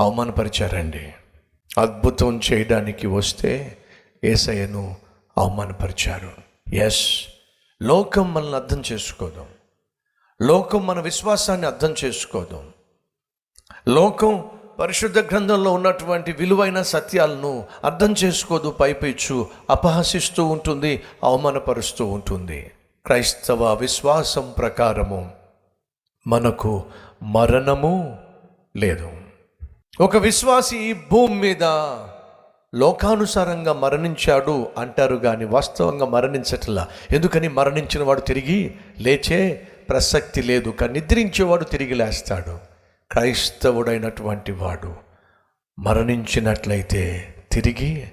అవమానపరిచారండి. అద్భుతం చేయడానికి వస్తే ఏసయ్యను అవమానపరిచారు. ఎస్ లోకం మనల్ని అర్థం చేసుకోదు. లోకం మన విశ్వాసాన్ని అర్థం చేసుకోదు. లోకం పరిశుద్ధ గ్రంథంలో ఉన్నటువంటి విలువైన సత్యాలను అర్థం చేసుకోదు పైపిచ్చు అపహసిస్తూ ఉంటుంది అవమానపరుస్తూ ఉంటుంది. క్రైస్తవ విశ్వాసం ప్రకారము మనకు మరణము లేదు. ఒక విశ్వాసి ఈ భూమి మీద లోకానుసారంగా మరణించాడు అంటారు కానీ వాస్తవంగా మరణించట్లా. ఎందుకని మరణించిన వాడు తిరిగి లేచే ప్రసక్తి లేదు కానీ నిద్రించేవాడు తిరిగి లేస్తాడు. క్రైస్తవుడైనటువంటి వాడు మరణించినట్లయితే తిరిగి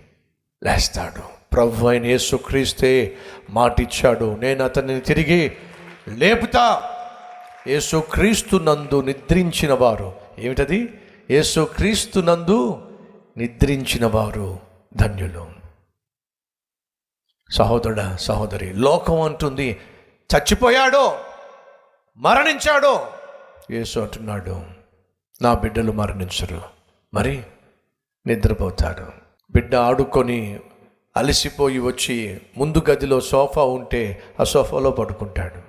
లేస్తాడు. ప్రభు అయిన యేసుక్రీస్తే మాటిచ్చాడు నేను అతన్ని తిరిగి లేపుతా. యేసుక్రీస్తు నందు నిద్రించిన వారు ఏమిటది? యేసుక్రీస్తునందు నిద్రించిన వారు ధన్యులు. సహోదరుడ సహోదరి లోకం అంటుంది చచ్చిపోయాడో మరణించాడో. యేసు అంటున్నాడు నా బిడ్డలు మరణించరు. మరి నిద్రపోతాడు బిడ్డ ఆడుకొని అలసిపోయి వచ్చి ముందు గదిలో సోఫా ఉంటే ఆ సోఫాలో పడుకుంటాడు.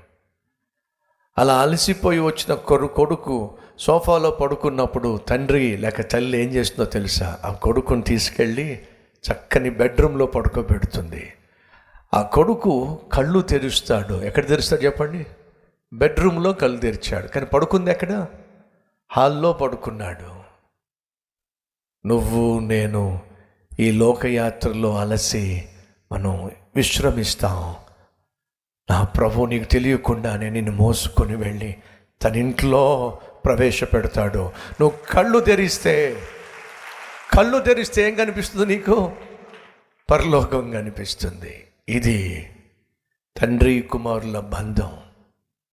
అలా అలసిపోయి వచ్చిన కొడు కొడుకు సోఫాలో పడుకున్నప్పుడు తండ్రి లేక తల్లి ఏం చేస్తుందో తెలుసా? ఆ కొడుకుని తీసుకెళ్ళి చక్కని బెడ్రూమ్లో పడుకోబెడుతుంది. ఆ కొడుకు కళ్ళు తెరుస్తాడు. ఎక్కడ తెరుస్తాడు చెప్పండి? బెడ్రూమ్లో కళ్ళు తెరిచాడు. కానీ పడుకుంది ఎక్కడ? హాల్లో పడుకున్నాడు. నువ్వు నేను ఈ లోకయాత్రలో అలసి మనం విశ్రమిస్తాం. నా ప్రభు నీకు తెలియకుండానే నిన్ను మోసుకొని వెళ్ళి తన ఇంట్లో ప్రవేశపెడతాడు. నువ్వు కళ్ళు తెరిస్తే కళ్ళు తెరిస్తే ఏం కనిపిస్తుంది నీకు? పరలోకం కనిపిస్తుంది. ఇది తండ్రి కుమారుల బంధం.